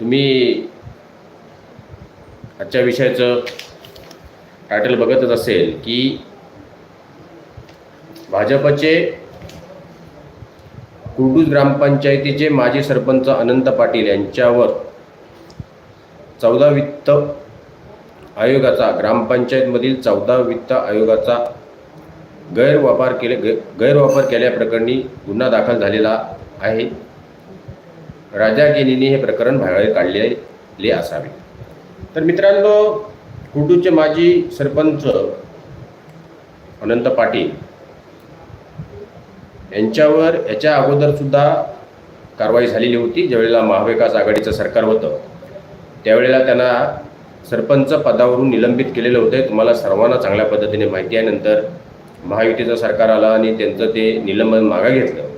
तुम्ही आजच्या विषयाचं टायटल बघतच असेल की भाजपचे कुडूज ग्रामपंचायतीचे माजी सरपंच अनंत पाटील यांच्यावर चौदा वित्त आयोगाचा ग्रामपंचायतमधील चौदा वित्त आयोगाचा गैरवापर केले गैरवापर केल्याप्रकरणी गुन्हा दाखल झालेला आहे. राजागिनीने हे प्रकरण बाहेर काढलेले असावे. तर मित्रांनो कुटूचे माजी सरपंच अनंत पाटील यांच्यावर याच्या अगोदर सुद्धा कारवाई झालेली होती. ज्यावेळेला महाविकास आघाडीचं सरकार होतं त्यावेळेला त्यांना सरपंच पदावरून निलंबित केलेलं होतं. तुम्हाला सर्वांना चांगल्या पद्धतीने माहिती आहे. नंतर महायुतीचं सरकार आलं आणि त्यांचं ते निलंबन मागं घेतलं.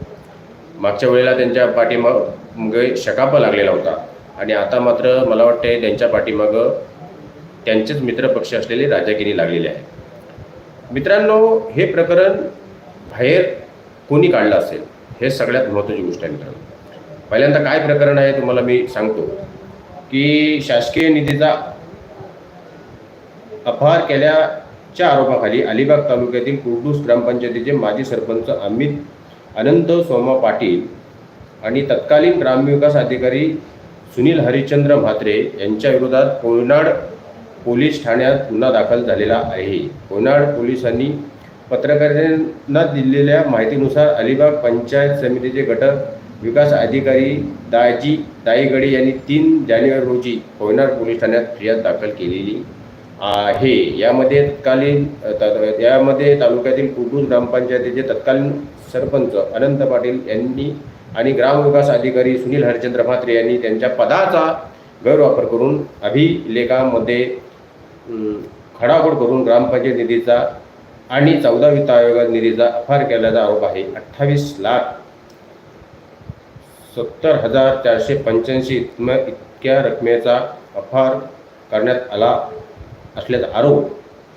मागच्या वेळेला त्यांच्या पाठीमागे शकाप लागलेला होता. आणि आता मात्र मला वाटते त्यांच्या पाठीमागं त्यांचेच मित्रपक्ष असलेले राजागिरी लागलेले आहे. मित्रांनो हे प्रकरण बाहेर कोणी काढलं असेल हे सगळ्यात महत्त्वाची गोष्ट आहे मित्रांनो. पहिल्यांदा काय प्रकरण आहे तुम्हाला मी सांगतो की शासकीय निधीचा अपहार केल्याच्या आरोपाखाली अलिबाग तालुक्यातील कुर्डूस ग्रामपंचायतीचे माजी सरपंच अमित अनंत सोमा पाटील आणि तत्कालीन ग्रामविकास अधिकारी सुनील हरिश्चंद्र म्हात्रे यांच्या विरोधात कोयनाड पोलीस ठाण्यात गुन्हा दाखल झालेला आहे. कोयनाड पोलिसांनी पत्रकारांना दिलेल्या माहितीनुसार अलिबाग पंचायत समितीचे घटक विकास अधिकारी दाजी दाईगडे यांनी तीन जानेवारी रोजी कोयनाड पोलीस ठाण्यात फिर्याद दाखल केलेली आहे. यामध्ये तत्कालीन यामध्ये तालुक्यातील कुर्डूस ग्रामपंचायतीचे तत्कालीन सरपंच अनंत पाटील यांनी आणि ग्रामविकास अधिकारी सुनील हरिचंद्र म्हात्रे यांनी त्यांच्या पदाचा गैरवापर करून अभिलेखामध्ये खडाखोड करून ग्रामपंचायत निधीचा आणि चौदा वित्त आयोगात निधीचा अफार केल्याचा आरोप आहे. अठ्ठावीस लाख सत्तर हजार चारशे पंच्याऐंशी इतम इतक्या रकमेचा अफार करण्यात आला असल्याचा आरोप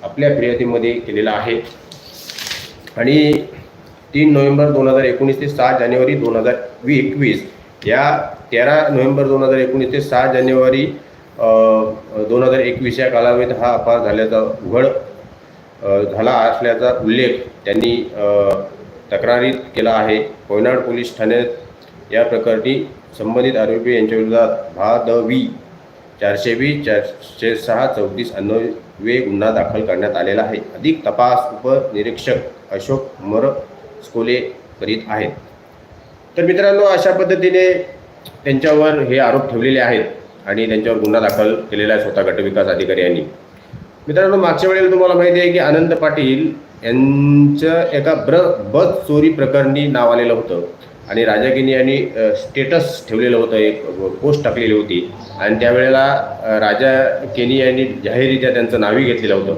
आपल्या फिर्यादीमध्ये केलेला आहे. आणि तीन नोव्हेंबर दोन हजार एकोणीस ते सहा जानेवारी दोन हजार वी एकवीस. या तेरा नोव्हेंबर दोन हजार एकोणीस ते सहा जानेवारी दोन हजार एकवीस या कालावधीत हा अपहार झाल्याचा उघड झाला असल्याचा उल्लेख त्यांनी तक्रारीत केला आहे. कोयनाड पोलीस ठाण्यात या प्रकरणी संबंधित आरोपी यांच्या विरोधात द वी चारशे वीस चारशे सहा चौतीस अन्वये गुन्हा दाखल करण्यात आलेला आहे. अधिक तपास उपनिरीक्षक अशोक मर स्कोले करीत आहेत. तर मित्रांनो अशा पद्धतीने त्यांच्यावर हे आरोप ठेवलेले आहेत आणि त्यांच्यावर गुन्हा दाखल केलेला आहे स्वतः गटविकास अधिकारी यांनी. मित्रांनो मागच्या वेळेला तुम्हाला माहिती आहे की आनंद पाटील यांचं एका ब्र बस चोरी प्रकरणी नाव आलेलं होतं. आणि राजागिनी यांनी स्टेटस ठेवलेलं होतं एक पोस्ट टाकलेली होती. आणि त्यावेळेला राजा केनी यांनी जाहीररित्या त्यांचं नावही घेतलेलं होतं.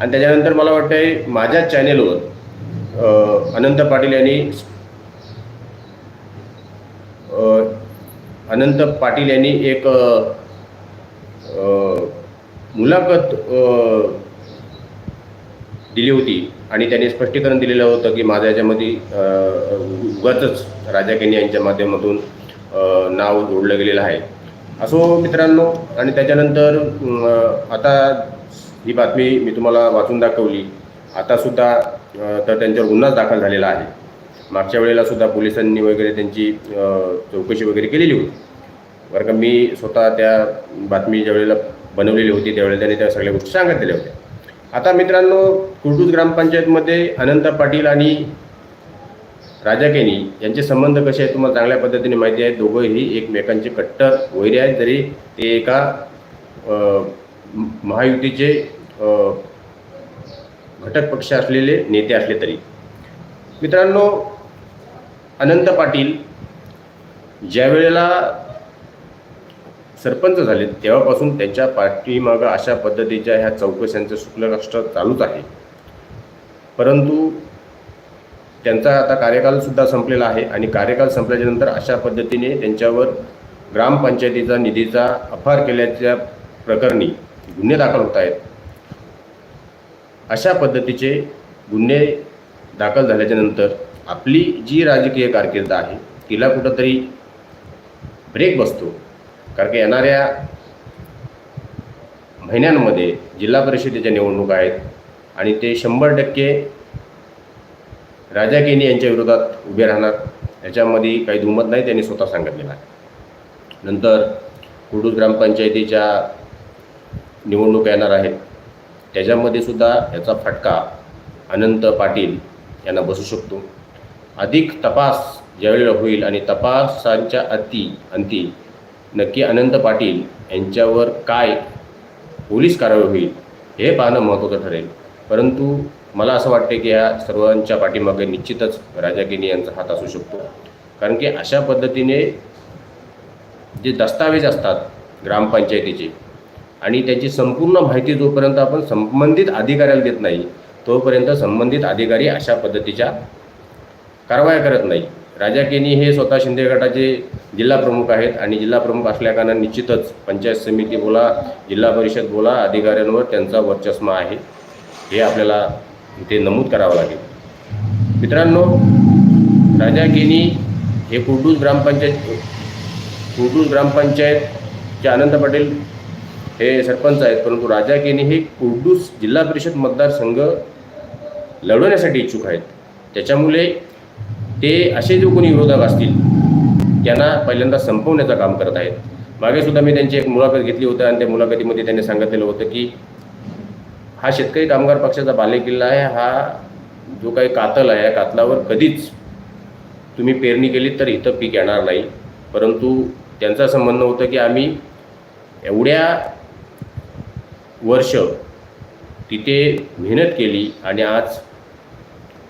आणि त्याच्यानंतर मला वाटतं माझ्या चॅनेलवर अनंत पाटील यांनी अनंत पाटील यांनी एक मुलाखत दिली होती. आणि त्यांनी स्पष्टीकरण दिलेलं होतं की माझ्या याच्यामध्ये उगाच उगाचच राजा केनी यांच्या माध्यमातून नाव जोडलं गेलेलं आहे. असो मित्रांनो आणि त्याच्यानंतर आता ही बातमी मी तुम्हाला वाचून दाखवली. आतासुद्धा तर त्यांच्यावर गुन्हाच दाखल झालेला आहे. मागच्या वेळेला सुद्धा पोलिसांनी वगैरे त्यांची चौकशी वगैरे केलेली होती. बरं का मी स्वतः त्या बातमी ज्या वेळेला बनवलेली होती त्यावेळेला त्यांनी त्या सगळ्या गोष्टी सांगत दिल्या होत्या. आता मित्रांनो कुर्डूज ग्रामपंचायतमध्ये अनंत पाटील आणि राजा केनी यांचे संबंध कसे आहेत तुम्हाला चांगल्या पद्धतीने माहिती आहे. दोघंही एकमेकांचे कट्टर वैरी आहेत जरी ते एका महायुतीचे घटक पक्ष असलेले नेते असले तरी. मित्रांनो अनंत पाटील ज्या वेळेला सरपंच झाले तेव्हापासून त्यांच्या पाठीमागं अशा पद्धतीच्या ह्या चौकशांचं शुक्लराष्ट्र चालूच आहे. परंतु त्यांचा आता कार्यकालसुद्धा संपलेला आहे आणि कार्यकाल संपल्याच्यानंतर अशा पद्धतीने त्यांच्यावर ग्रामपंचायतीचा निधीचा अफार केल्याच्या प्रकरणी गुन्हे दाखल होत आहेत. अशा पद्धतीचे गुन्हे दाखल झाल्याच्यानंतर आपली जी राजकीय कारकीर्द आहे तिला कुठंतरी ब्रेक बसतो. कारण की येणाऱ्या महिन्यांमध्ये जिल्हा परिषदेच्या निवडणुका आहेत आणि ते शंभर टक्के राजा केनी यांच्या विरोधात उभे राहणार. याच्यामध्ये काही दुमत नाही त्यांनी स्वतः सांगितलेलं आहे. नंतर कुडूस ग्रामपंचायतीच्या निवडणुका येणार आहेत. त्याच्यामध्ये सुद्धा याचा फटका अनंत पाटील यांना बसू शकतो. अधिक तपास ज्यावेळेला होईल आणि तपासांच्या अती अंती नक्की अनंत पाटील यांच्यावर काय पोलीस कारवाई होईल हे पाहणं महत्त्वाचं ठरेल. परंतु मला असं वाटते की या सर्वांच्या पाठीमागे निश्चितच राजागिनी यांचा हात असू शकतो. कारण की अशा पद्धतीने जे दस्तावेज असतात ग्रामपंचायतीचे आणि त्याची संपूर्ण माहिती जोपर्यंत आपण संबंधित अधिकाऱ्याला देत नाही तोपर्यंत संबंधित अधिकारी अशा पद्धतीच्या कारवाया करत नाही. राजा केनी हे स्वतः शिंदे गटाचे जिल्हा प्रमुख आहेत आणि जिल्हा प्रमुख असल्याकारणाने निश्चितच पंचायत समिती बोला जिल्हा परिषद बोला अधिकाऱ्यांवर त्यांचा वर्चस्व आहे. हे आपल्याला इथे नमूद करावं लागेल. मित्रांनो राजा केनी हे कुर्डूस ग्रामपंचायत कुर्डूस ग्रामपंचायतचे आनंद पटेल हे सरपंच आहेत परंतु राजा केने हे कुर्डूस जिल्हा परिषद मतदारसंघ लढवण्यासाठी इच्छुक आहेत. त्याच्यामुळे ते असे जो कोणी विरोधक असतील त्यांना पहिल्यांदा संपवण्याचं काम करत आहेत. मागे सुद्धा मी त्यांची एक मुलाखत घेतली होती आणि त्या मुलाखतीमध्ये त्यांनी सांगितलेलं होतं की हा शेतकरी कामगार पक्षाचा बालेकिल्ला आहे हा जो काही कातल आहे या कातलावर कधीच तुम्ही पेरणी केली तर इथं पीक येणार नाही. परंतु त्यांचं असं म्हणणं होतं की आम्ही एवढ्या वर्ष तिथे मेहनत केली आणि आज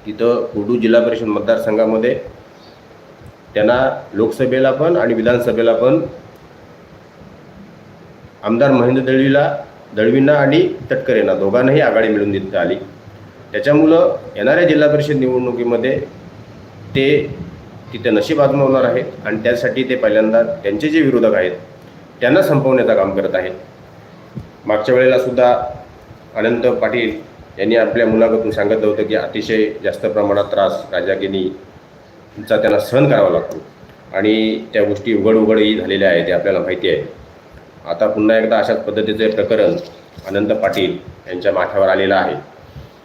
तिथं कुडू जिल्हा परिषद मतदारसंघामध्ये त्यांना लोकसभेला पण आणि विधानसभेला पण आमदार महेंद्र दळवीला दळवींना आणि तटकरेंना दोघांनाही आघाडी मिळून देण्यात आली. त्याच्यामुळं येणाऱ्या जिल्हा परिषद निवडणुकीमध्ये ते तिथे नशीब आजमावणार आहेत आणि त्यासाठी ते पहिल्यांदा त्यांचे जे विरोधक आहेत त्यांना संपवण्याचं काम करत आहेत. मागच्या वेळेला सुद्धा अनंत पाटील यांनी आपल्या मुलाखतून सांगितलं होतं की अतिशय जास्त प्रमाणात त्रास राजागिनीचा त्यांना सहन करावा लागतो. आणि त्या गोष्टी उघड उघडही झालेल्या आहेत ते आपल्याला माहिती आहे. आता पुन्हा एकदा अशाच पद्धतीचे प्रकरण अनंत पाटील यांच्या माथ्यावर आलेलं आहे.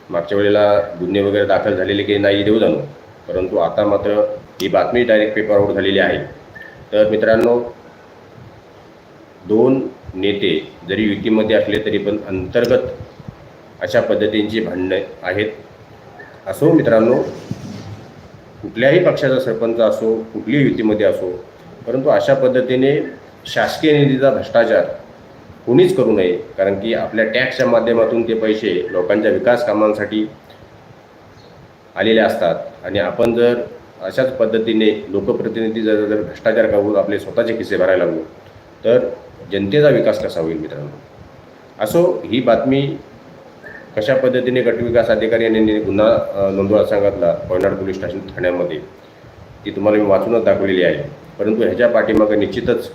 मागच्या वेळेला गुन्हे वगैरे दाखल झालेले की नाही देऊ जाणू. परंतु आता मात्र ही बातमी डायरेक्ट पेपरवर झालेली आहे. तर मित्रांनो दोन नेते जरी युतीमध्ये असले तरी पण अंतर्गत अशा पद्धतींची भांडणं आहेत. असो मित्रांनो कुठल्याही पक्षाचा सरपंच असो कुठलीही युतीमध्ये असो परंतु अशा पद्धतीने शासकीय निधीचा भ्रष्टाचार कोणीच करू नये कारण की आपल्या टॅक्सच्या माध्यमातून ते पैसे लोकांच्या विकास कामांसाठी आलेले असतात. आणि आपण जर अशाच पद्धतीने लोकप्रतिनिधी जर जर भ्रष्टाचार करून आपले स्वतःचे खिसे भरायला लागलो तर जनतेचा विकास कसा होईल मित्रांनो? असो ही बातमी कशा पद्धतीने गटविकास अधिकारी यांनी गुन्हा नोंदवायला सांगितला कोयनाड पोलीस स्टेशन ठाण्यामध्ये ती तुम्हाला मी वाचूनच दाखवलेली आहे. परंतु ह्याच्या पाठीमागे निश्चितच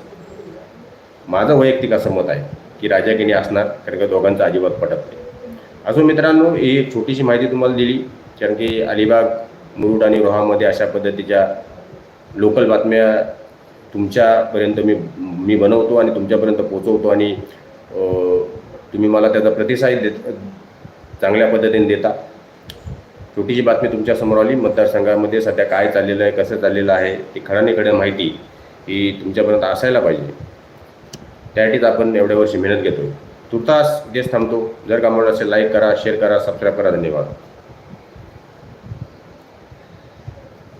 माझं वैयक्तिक असं मत आहे की राजागिनी असणार कारण का दोघांचा अजिबात पटत नाही. असो मित्रांनो ही एक छोटीशी माहिती तुम्हाला दिली कारण की अलिबाग मुरुड आणि रोहामध्ये अशा पद्धतीच्या लोकल बातम्या तुमच्यापर्यंत मी मी बनवतो आणि तुमच्यापर्यंत पोचवतो आणि तुम्ही मला त्याचा प्रतिसाद देत चांगल्या पद्धतीने देता. छोटीशी बातमी तुमच्यासमोर आली मतदारसंघामध्ये सध्या काय चाललेलं आहे कसं चाललेलं आहे ती खडाने माहिती ही तुमच्यापर्यंत असायला पाहिजे. त्यासाठीच आपण एवढ्या वर्षी मेहनत घेतो तुर्तास इथेच थांबतो. जर का म्हणून असेल लाईक करा शेअर करा सबस्क्राईब करा. धन्यवाद.